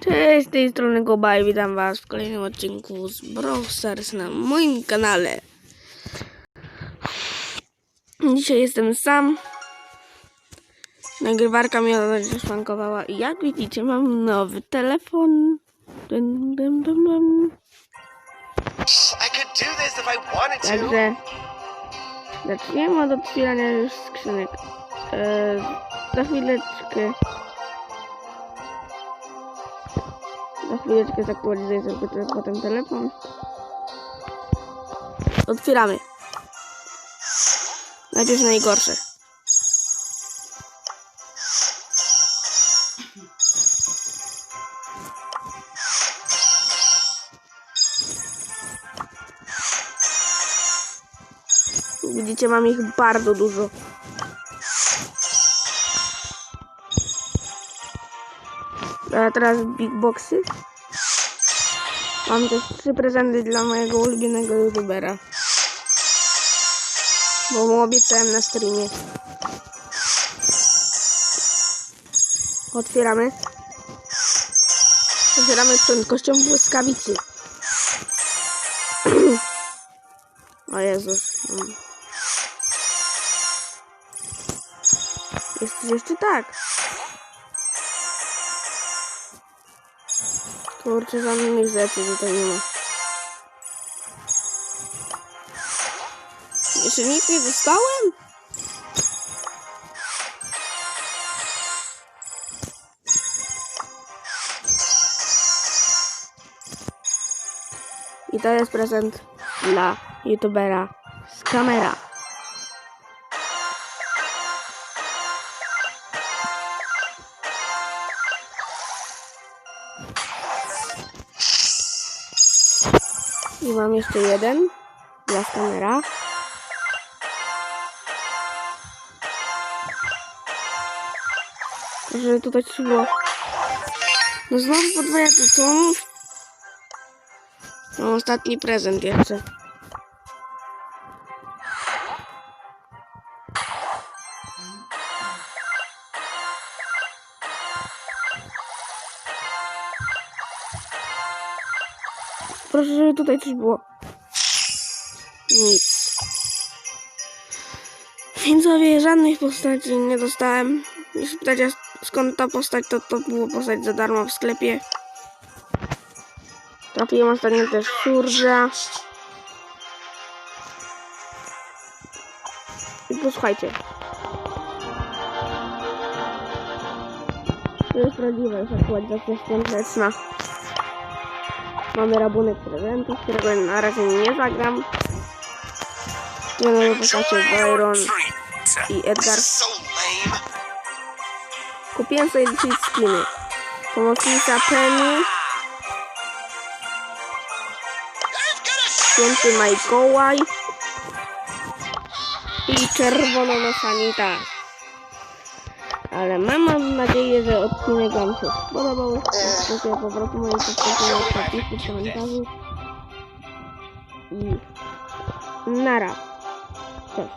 Cześć, z tej strony Gobaj, witam was w kolejnym odcinku z Brawl Stars na moim kanale. Dzisiaj jestem sam. Nagrywarka mi szwankowała i jak widzicie mam nowy telefon. Dun, dun, dun, dun. Także zaczniemy od otwierania już skrzynek. Eee, za chwileczkę. Za chwileczkę zaktualizuję sobie te- potem telefon. Otwieramy. Najpierw najgorsze. Widzicie, mam ich bardzo dużo. A teraz big boxy. Mam też trzy prezenty dla mojego ulubionego youtubera. Bo mu obiecałem na streamie. Otwieramy. Otwieramy prędkością błyskawicy. o Jezus. Jest jeszcze tak. Kurczę, żadnych rzeczy tutaj nie ma. Jeszcze nic nie dostałem? I to jest prezent dla youtubera z kamera. I mam jeszcze jeden dla kamera. Żeby tutaj było. No znowu podwajać co? Mam ostatni prezent jeszcze. Proszę, żeby tutaj coś było. Nic. Widzowie, żadnych postaci nie dostałem. Jeśli pytacie skąd ta postać, to to było postać za darmo w sklepie. Trafiłem ostatnio też Surża. I posłuchajcie. To jest prawdziwa już aktualizacja świąteczna. Mamy rabunek prezentów, którego na razie nie zagram. Nowe postacie Byron i Edgar. Kupiłem sobie dzisiaj skiny. Pomocnica Penny, Święty Mikołaj i Czerwona Sanita. Ale mam, nadzieję, że odcinek Wam się spodobał. Proszę po prostu moje subskrypcje, napiszcie w komentarzu. I nara. Cześć.